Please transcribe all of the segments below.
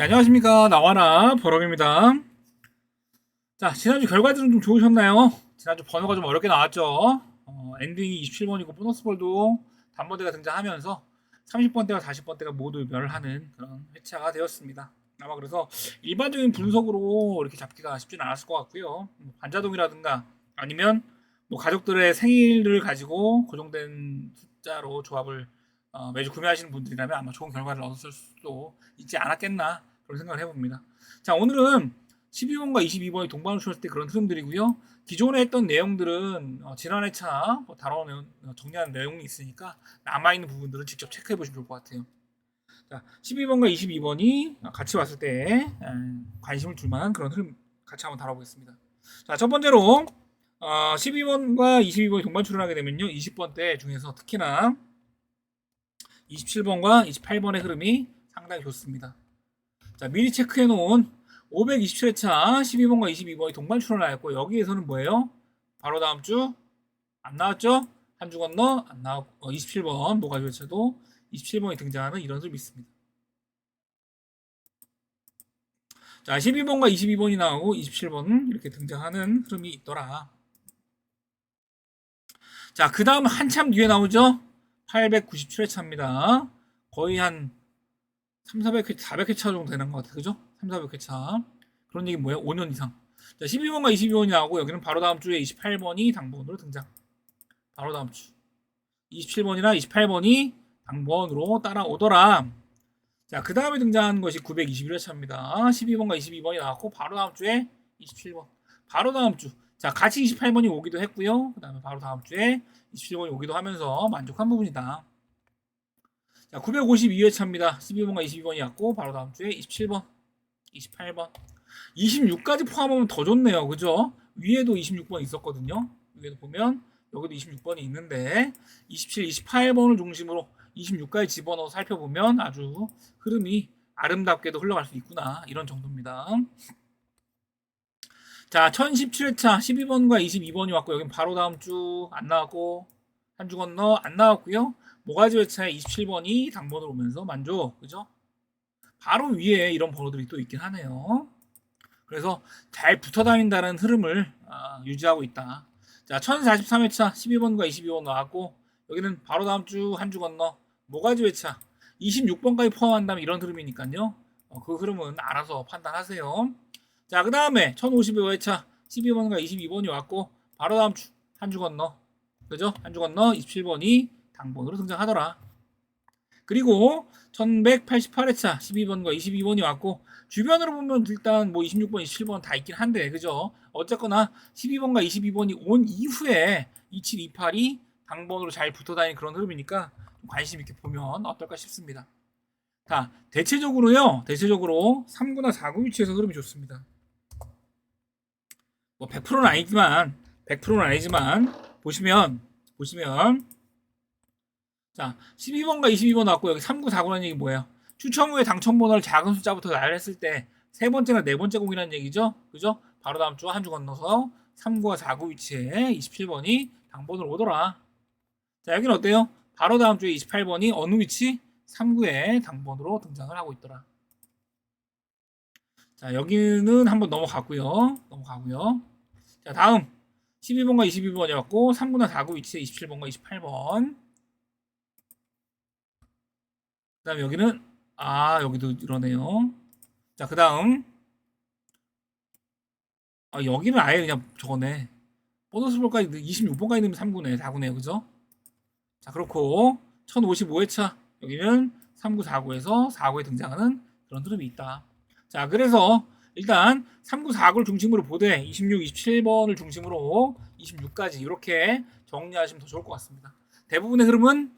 네, 안녕하십니까 나와라 버럭입니다. 자 지난주 결과들은 좀 좋으셨나요? 지난주 번호가 좀 어렵게 나왔죠. 어, 엔딩이 27번이고 보너스볼도 단번대가 등장하면서 30번대와 40번대가 모두 멸하는 그런 회차가 되었습니다. 아마 그래서 일반적인 분석으로 이렇게 잡기가 쉽지는 않았을 것 같고요. 뭐 반자동이라든가 아니면 뭐 가족들의 생일을 가지고 고정된 숫자로 조합을 어, 매주 구매하시는 분들이라면 아마 좋은 결과를 얻었을 수도 있지 않았겠나 그런 생각을 해봅니다. 자 오늘은 12번과 22번이 동반을 추었을 때 그런 흐름들이고요. 기존에 했던 내용들은 어, 지난 회차 뭐 다뤄낸 어, 정리하는 내용이 있으니까 남아있는 부분들은 직접 체크해 보시면 좋을 것 같아요. 자 12번과 22번이 같이 왔을 때 에, 관심을 줄 만한 그런 흐름 같이 한번 다뤄보겠습니다. 자 첫 번째로 어, 12번과 22번이 동반 출연하게 되면요. 20번 대 중에서 특히나 27번과 28번의 흐름이 상당히 좋습니다. 자, 미리 체크해 놓은 527회차 12번과 22번이 동반 출연하였고 여기에서는 뭐예요? 바로 다음 주 안 나왔죠? 한 주 건너 안 나왔고 어, 27번 모가지 회차도 27번이 등장하는 이런 흐름이 있습니다. 자, 12번과 22번이 나오고 27번은 이렇게 등장하는 흐름이 있더라. 자, 그 다음 한참 뒤에 나오죠? 897회차입니다. 거의 한 3, 400회, 400회 차 정도 되는 것 같아요. 그죠? 3, 400회 차. 그런 얘기 뭐예요? 5년 이상. 자, 12번과 22번이 나오고 여기는 바로 다음 주에 28번이 당번으로 등장. 바로 다음 주. 27번이나 28번이 당번으로 따라오더라. 자, 그 다음에 등장하는 것이 921회 차입니다. 12번과 22번이 나왔고 바로 다음 주에 27번. 바로 다음 주. 자, 같이 28번이 오기도 했고요. 그 다음에 바로 다음 주에 27번이 오기도 하면서 만족한 부분이다. 자, 952회 차입니다. 12번과 22번이 왔고 바로 다음 주에 27번, 28번, 26까지 포함하면 더 좋네요. 그죠? 위에도 26번 있었거든요. 위에도 보면 여기도 26번이 있는데 27, 28번을 중심으로 26까지 집어넣어 살펴보면 아주 흐름이 아름답게도 흘러갈 수 있구나 이런 정도입니다. 자, 1017회차 12번과 22번이 왔고 여긴 바로 다음 주 안 나왔고 한 주 건너 안 나왔고요. 모가지 회차에 27번이 당번으로 오면서 만족. 그죠? 바로 위에 이런 번호들이 또 있긴 하네요. 그래서 잘 붙어 다닌다는 흐름을 아, 유지하고 있다. 자, 1043회차 12번과 22번 나왔고 여기는 바로 다음 주 한 주 건너 모가지 회차 26번까지 포함한다면 이런 흐름이니까요. 어, 그 흐름은 알아서 판단하세요. 자, 그 다음에 1055회차 12번과 22번이 왔고 바로 다음 주 한 주 건너 그죠? 한 주 건너 27번이 당번으로 등장하더라. 그리고 1188회차 12번과 22번이 왔고 주변으로 보면 일단 뭐 26번, 27번 다 있긴 한데 그죠? 어쨌거나 12번과 22번이 온 이후에 27, 28이 당번으로 잘 붙어 다니는 그런 흐름이니까 관심 있게 보면 어떨까 싶습니다. 자, 대체적으로요. 대체적으로 3구나 4구 위치에서 흐름이 좋습니다. 뭐 100%는 아니지만 100%는 아니지만 보시면 보시면 자 12번과 22번 나왔고 여기 3구 4구라는 얘기 뭐예요? 추첨 후에 당첨 번호를 작은 숫자부터 나열했을 때 세 번째나 네 번째 공이라는 얘기죠. 그죠? 바로 다음 주 한 주 건너서 3구와 4구 위치에 27번이 당번으로 오더라. 자 여기는 어때요? 바로 다음 주에 28번이 어느 위치? 3구에 당번으로 등장을 하고 있더라. 자 여기는 한번 넘어가고요. 넘어가고요. 자 다음 12번과 22번이 왔고 3구나 4구 위치에 27번과 28번 그 다음 여기는 아 여기도 이러네요. 자 그 다음. 아 여기는 아예 그냥 저거네. 보너스 볼까지 26번까지 넣으면 3구네 4구네요. 그죠? 자 그렇고 1055회차. 여기는 3구 4구에서 4구에 등장하는 그런 흐름이 있다. 자 그래서 일단 3구 4구를 중심으로 보되 26, 27번을 중심으로 26까지 이렇게 정리하시면 더 좋을 것 같습니다. 대부분의 흐름은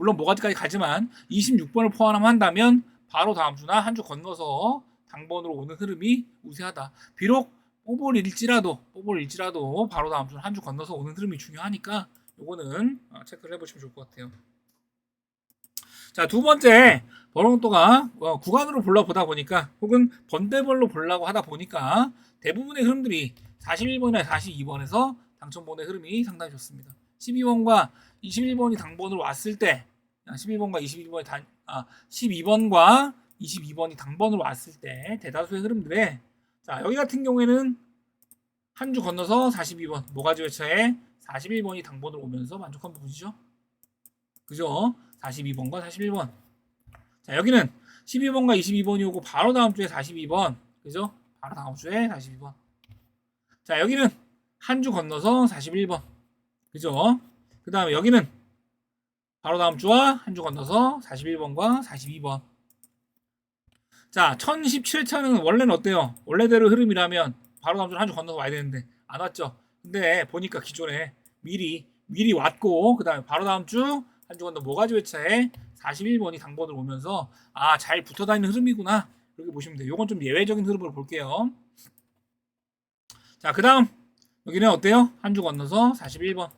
물론 뭐가지까지 가지만 26번을 포함한다면 바로 다음 주나 한 주 건너서 당번으로 오는 흐름이 우세하다. 비록 뽑을일지라도 뽑을일지라도 바로 다음 주는 한주 건너서 오는 흐름이 중요하니까 요거는 어, 체크를 해보시면 좋을 것 같아요. 자, 두 번째, 번호또가 어, 구간으로 불러보다 보니까 혹은 번대별로 보려고 하다 보니까 대부분의 흐름들이 41번이나 42번에서 당첨번의 흐름이 상당히 좋습니다. 12번과 21번이 당번으로 왔을 때 12번과 22번이 단, 아, 12번과 22번이 당번으로 왔을 때 대다수의 흐름들에 자 여기 같은 경우에는 한 주 건너서 42번 모가지 회차에 41번이 당번으로 오면서 만족한 부분이죠. 그죠? 42번과 41번. 자 여기는 12번과 22번이 오고 바로 다음 주에 42번. 그죠? 바로 다음 주에 42번. 자 여기는 한 주 건너서 41번. 그죠? 그 다음에 여기는 바로 다음 주와 한 주 건너서 41번과 42번. 자, 1017차는 원래는 어때요? 원래대로 흐름이라면 바로 다음 주 한 주 건너서 와야 되는데 안 왔죠. 근데 보니까 기존에 미리 미리 왔고 그다음에 바로 다음 주 한 주 건너 모가지 회차에 41번이 당번으로 오면서 아, 잘 붙어 다니는 흐름이구나. 이렇게 보시면 돼요. 이건 좀 예외적인 흐름으로 볼게요. 자, 그다음 여기는 어때요? 한 주 건너서 41번.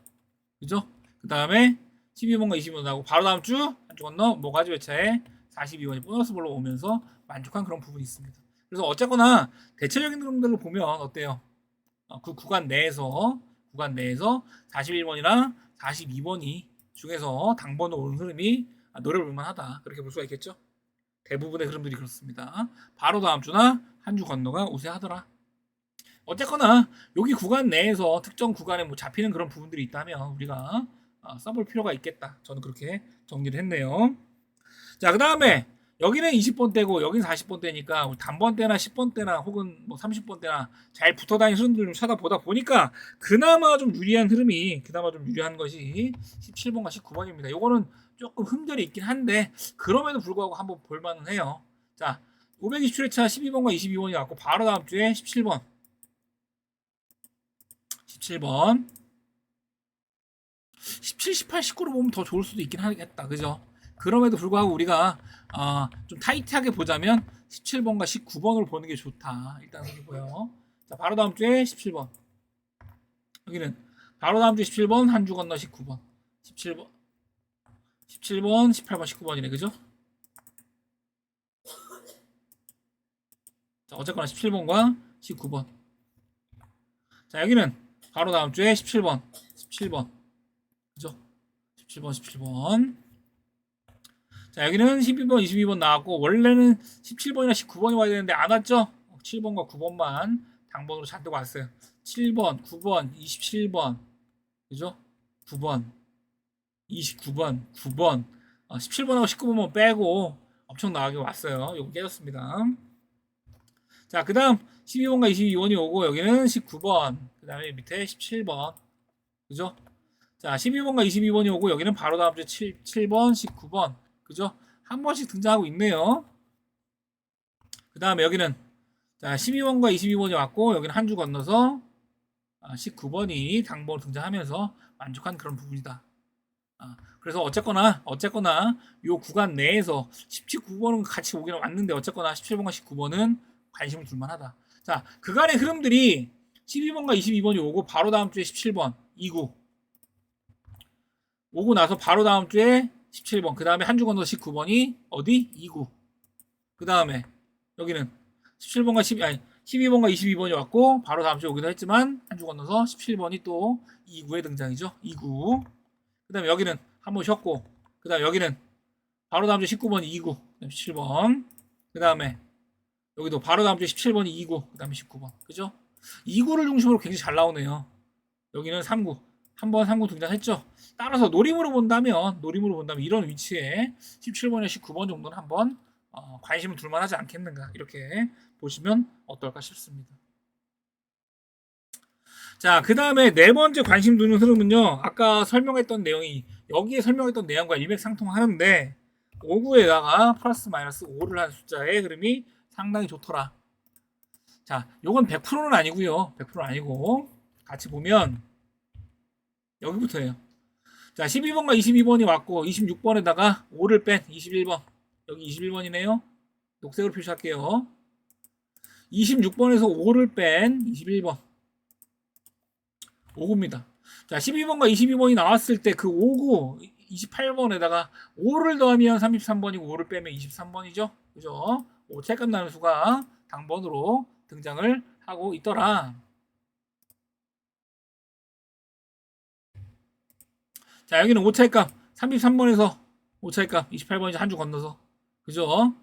그죠? 그다음에 12번과 20번 나오고 바로 다음 주한주 건너 모가지 회차에 42번이 보너스 볼로 오면서 만족한 그런 부분이 있습니다. 그래서 어쨌거나 대체적인 흐름들로 보면 어때요? 어, 그 구간 내에서 구간 내에서 41번이랑 42번이 중에서 당번으로 오는 흐름이 아, 노려볼 만하다. 그렇게 볼 수가 있겠죠? 대부분의 흐름들이 그렇습니다. 바로 다음 주나 한 주 건너가 우세하더라. 어쨌거나 여기 구간 내에서 특정 구간에 뭐 잡히는 그런 부분들이 있다면 우리가 어, 써볼 필요가 있겠다. 저는 그렇게 정리를 했네요. 자, 그 다음에 여기는 20번대고 여기는 40번대니까 단번대나 10번대나 혹은 뭐 30번대나 잘 붙어다니는 흐름들 좀 찾아보다 보니까 그나마 좀 유리한 흐름이 그나마 좀 유리한 것이 17번과 19번입니다. 요거는 조금 흠결이 있긴 한데 그럼에도 불구하고 한번 볼만은 해요. 자, 527회차 12번과 22번이 왔고 바로 다음 주에 17번 17번 17, 18, 19로 보면 더 좋을 수도 있긴 하겠다. 그죠? 그럼에도 불구하고 우리가 어, 좀 타이트하게 보자면 17번과 19번으로 보는 게 좋다. 일단 생각보요. 자, 바로 다음 주에 17번. 여기는 바로 다음 주에 17번, 한 주 건너 19번. 17번. 17번, 18번, 19번이네. 그죠? 자, 어쨌거나 17번과 19번. 자, 여기는 바로 다음 주에 17번. 17번. 그죠? 17번, 17번. 자, 여기는 12번, 22번 나왔고, 원래는 17번이나 19번이 와야 되는데 안 왔죠? 7번과 9번만 당번으로 잔뜩 왔어요. 7번, 9번, 27번, 그죠? 9번, 29번, 9번, 어, 17번하고 19번만 빼고 엄청 나가게 왔어요. 요거 깨졌습니다. 자, 그 다음 12번과 22번이 오고, 여기는 19번, 그 다음에 밑에 17번, 그죠? 자, 12번과 22번이 오고, 여기는 바로 다음 주에 7, 7번, 19번, 그죠? 한 번씩 등장하고 있네요. 그 다음에 여기는 자 12번과 22번이 왔고 여기는 한 주 건너서 19번이 아, 당번으로 등장하면서 만족한 그런 부분이다. 아, 그래서 어쨌거나 어쨌거나 요 구간 내에서 17, 9번은 같이 오기는 왔는데 어쨌거나 17번과 19번은 관심을 둘 만하다. 자 그간의 흐름들이 12번과 22번이 오고 바로 다음 주에 17번 2구 오고 나서 바로 다음 주에 17번. 그 다음에 한 주 건너 19번이 어디? 2구. 그 다음에 여기는 17번과 12, 아니 12번과 22번이 왔고 바로 다음 주에 오기도 했지만 한 주 건너서 17번이 또 2구에 등장이죠. 2구. 그 다음에 여기는 한 번 쉬었고 그 다음에 여기는 바로 다음 주 19번이 2구. 그 다음에 17번. 그 다음에 여기도 바로 다음 주에 17번이 2구. 그 다음에 19번. 그죠? 2구를 중심으로 굉장히 잘 나오네요. 여기는 3구. 한번 3구 등장했죠. 따라서 노림으로 본다면 노림으로 본다면 이런 위치에 17번에 19번 정도는 한번 어, 관심을 둘만하지 않겠는가 이렇게 보시면 어떨까 싶습니다. 자, 그 다음에 네 번째 관심 두는 흐름은요. 아까 설명했던 내용이 여기에 설명했던 내용과 일맥상통하는데 5구에다가 플러스 마이너스 5를 한 숫자의 흐름이 상당히 좋더라. 자, 요건 100%는 아니고요. 100%는 아니고 같이 보면 여기부터예요. 자, 12번과 22번이 왔고 26번에다가 5를 뺀 21번. 여기 21번이네요. 녹색으로 표시할게요. 26번에서 5를 뺀 21번. 5구입니다. 자, 12번과 22번이 나왔을 때 그 5구 28번에다가 5를 더하면 33번이고 5를 빼면 23번이죠. 그죠? 5 체감 나는 수가 당번으로 등장을 하고 있더라. 자, 여기는 오차값 33번에서 오차값 28번이지 한주 건너서. 그죠?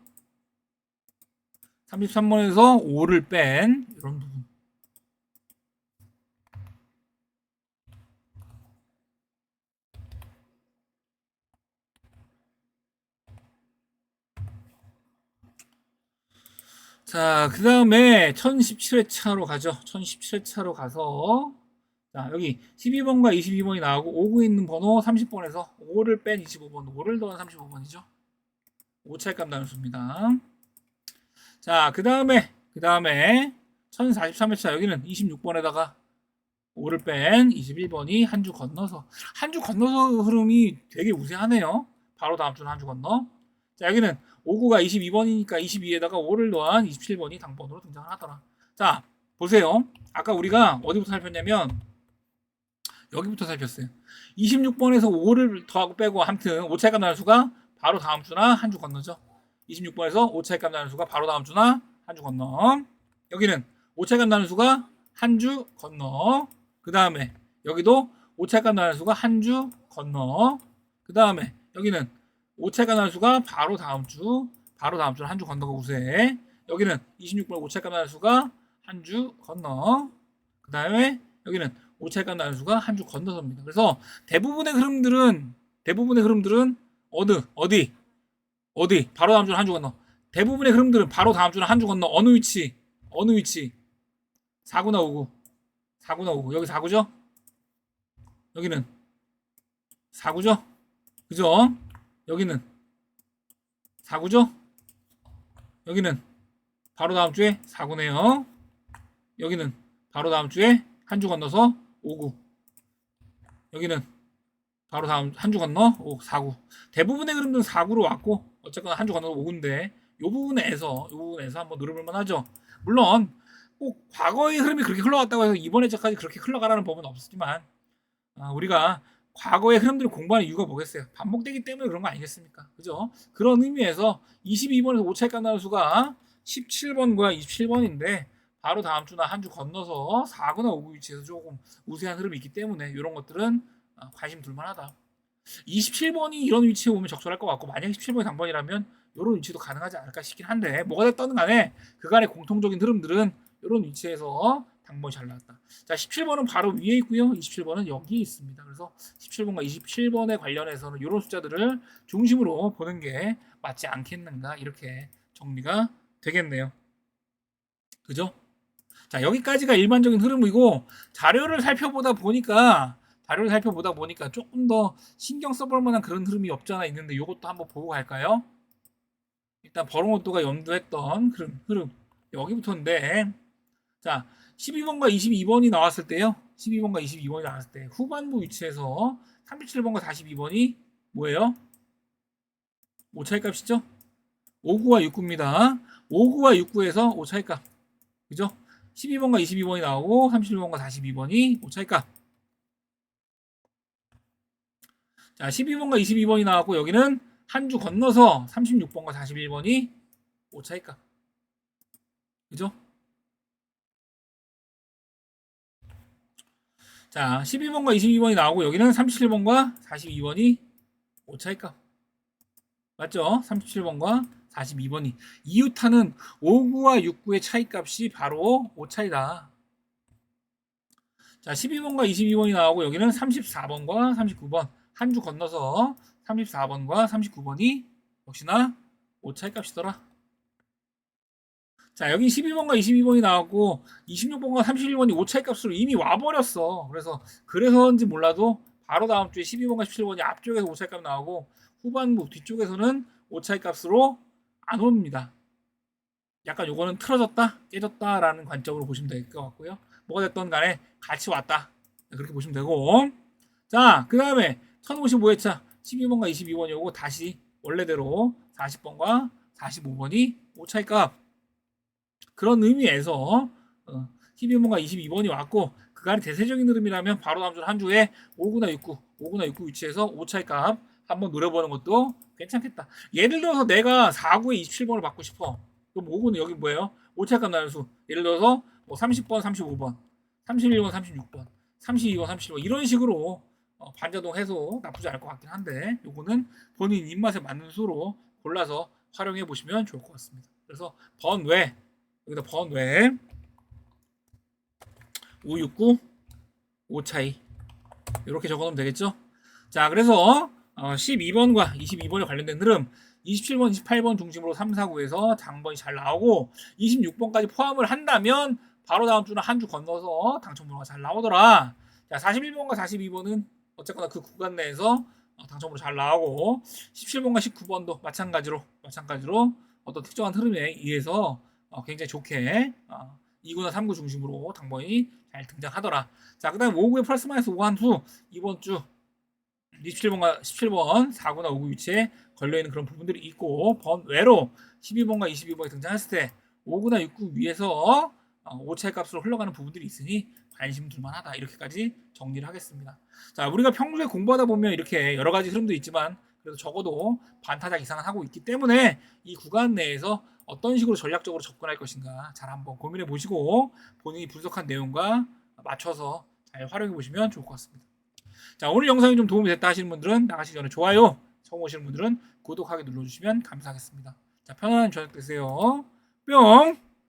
33번에서 5를 뺀 이런 부분. 자, 그 다음에 1017회차로 가죠. 1017회차로 가서, 자, 여기 12번과 22번이 나오고, 오고 있는 번호 30번에서 5를 뺀 25번, 5를 더한 35번이죠. 오차값 나눌수입니다. 자, 그 다음에, 그 다음에 1043회차 여기는 26번에다가 5를 뺀 21번이 한 주 건너서, 한 주 건너서 흐름이 되게 우세하네요. 바로 다음 주는 한 주 건너. 자, 여기는 59가 22번이니까 22에다가 5를 더한 27번이 당번으로 등장을 하더라. 자, 보세요. 아까 우리가 어디부터 살폈냐면 여기부터 살폈어요. 26번에서 5를 더하고 빼고 아무튼 오차값 나눌 수가 바로 다음 주나 한 주 건너죠. 26번에서 오차값 나눌 수가 바로 다음 주나 한 주 건너. 여기는 오차값 나눌 수가 한 주 건너. 그 다음에 여기도 오차값 나눌 수가 한 주 건너. 그 다음에 여기는 오차값 나눌 수가 바로 다음 주, 바로 다음 주는 한 주 건너가 우세. 여기는 26번 오차값 나눌 수가 한 주 건너. 그 다음에 여기는 오차값 나눌 수가 한 주 건너서입니다. 그래서 대부분의 흐름들은 대부분의 흐름들은 어느 어디 어디 바로 다음 주는 한 주 건너. 대부분의 흐름들은 바로 다음 주는 한 주 건너 어느 위치 어느 위치 4구나 5구 4구나 5구 여기 4구죠? 여기는 4구죠? 그죠? 여기는 4구죠? 여기는 바로 다음 주에 4구네요. 여기는 바로 다음 주에 한 주 건너서 5구. 여기는 바로 다음 한 주 건너 5, 4구. 대부분의 흐름들은 4구로 왔고 어쨌거나 한 주 건너서 5구인데 이 부분에서 이 부분에서 한번 누려볼 만하죠. 물론 꼭 과거의 흐름이 그렇게 흘러갔다고 해서 이번 해까지 그렇게 흘러가라는 법은 없지만 아, 우리가 과거의 흐름들을 공부하는 이유가 뭐겠어요? 반복되기 때문에 그런 거 아니겠습니까? 그죠? 그런 의미에서 22번에서 오차값 나눌 수가 17번과 27번인데 바로 다음 주나 한 주 건너서 4구나 5구 위치에서 조금 우세한 흐름이 있기 때문에 이런 것들은 아, 관심 둘만하다. 27번이 이런 위치에 오면 적절할 것 같고 만약 17번이 당번이라면 이런 위치도 가능하지 않을까 싶긴 한데 뭐가 됐든 간에 그간의 공통적인 흐름들은 이런 위치에서 당번이 잘 나왔다. 자, 17번은 바로 위에 있고요. 27번은 여기에 있습니다. 그래서 17번과 27번에 관련해서는 이런 숫자들을 중심으로 보는 게 맞지 않겠는가 이렇게 정리가 되겠네요. 그죠? 자, 여기까지가 일반적인 흐름이고 자료를 살펴보다 보니까 자료를 살펴보다 보니까 조금 더 신경 써볼 만한 그런 흐름이 없잖아 있는데 이것도 한번 보고 갈까요? 일단 버롱오또가 염두했던 흐름, 흐름 여기부터인데 자 12번과 22번이 나왔을 때요 12번과 22번이 나왔을 때 후반부 위치에서 37번과 42번이 뭐예요? 오차이 값이죠? 59와 69입니다 59와 69에서 오차이 값 그죠? 12번과 22번이 나오고 31번과 42번이 오차이 값 자, 12번과 22번이 나왔고 여기는 한 주 건너서 36번과 41번이 오차이 값 그죠? 자, 12번과 22번이 나오고 여기는 37번과 42번이 오차이값. 맞죠? 37번과 42번이 이유타는 5구와 6구의 차이값이 바로 오차이다. 자, 12번과 22번이 나오고 여기는 34번과 39번 한 주 건너서 34번과 39번이 역시나 오차이값이더라. 자, 여기 12번과 22번이 나왔고 26번과 31번이 오차이 값으로 이미 와버렸어. 그래서 그래서인지 몰라도 바로 다음 주에 12번과 17번이 앞쪽에서 오차이 값 나오고 후반부 뒤쪽에서는 오차이 값으로 안 옵니다. 약간 요거는 틀어졌다, 깨졌다라는 관점으로 보시면 될 것 같고요. 뭐가 됐던 간에 같이 왔다. 그렇게 보시면 되고. 자, 그 다음에 1055회차 12번과 22번이 오고 다시 원래대로 40번과 45번이 오차이 값. 그런 의미에서 어, 12번과 22번이 왔고 그간의 대세적인 흐름이라면 바로 다음 주 한 주에 5구나 6구, 5구나 6구 위치에서 오차이 값 한번 노려보는 것도 괜찮겠다. 예를 들어서 내가 4구에 27번을 받고 싶어. 그럼 5구는 여기 뭐예요? 오차이 값 나는 수. 예를 들어서 뭐 30번, 35번, 31번, 36번, 32번, 37번 이런 식으로 어, 반자동 해서 나쁘지 않을 것 같긴 한데 요거는 본인 입맛에 맞는 수로 골라서 활용해 보시면 좋을 것 같습니다. 그래서 번외 여기다 번외 569 5 차이 이렇게 적어놓으면 되겠죠. 자 그래서 어, 12번과 22번에 관련된 흐름 27번, 28번 중심으로 3, 4, 9에서 당번이 잘 나오고 26번까지 포함을 한다면 바로 다음 주는 한 주 건너서 당첨 번호가 잘 나오더라. 자 41번과 42번은 어쨌거나 그 구간 내에서 어, 당첨으로 잘 나오고 17번과 19번도 마찬가지로 마찬가지로 어떤 특정한 흐름에 의해서 어, 굉장히 좋게 어, 2구나 3구 중심으로 당번이 잘 등장하더라. 자, 그다음 5구의 플러스 마이너스 5 한 후 이번 주 27번과 17번 4구나 5구 위치에 걸려 있는 그런 부분들이 있고 번외로 12번과 22번이 등장했을 때 5구나 6구 위에서 어, 오차의 값으로 흘러가는 부분들이 있으니 관심 둘만하다 이렇게까지 정리를 하겠습니다. 자, 우리가 평소에 공부하다 보면 이렇게 여러 가지 흐름도 있지만 그래도 적어도 반타작 이상은 하고 있기 때문에 이 구간 내에서 어떤 식으로 전략적으로 접근할 것인가 잘 한번 고민해 보시고 본인이 분석한 내용과 맞춰서 잘 활용해 보시면 좋을 것 같습니다. 자, 오늘 영상이 좀 도움이 됐다 하시는 분들은 나가시기 전에 좋아요, 처음 오시는 분들은 구독하기 눌러주시면 감사하겠습니다. 자, 편안한 저녁 되세요. 뿅!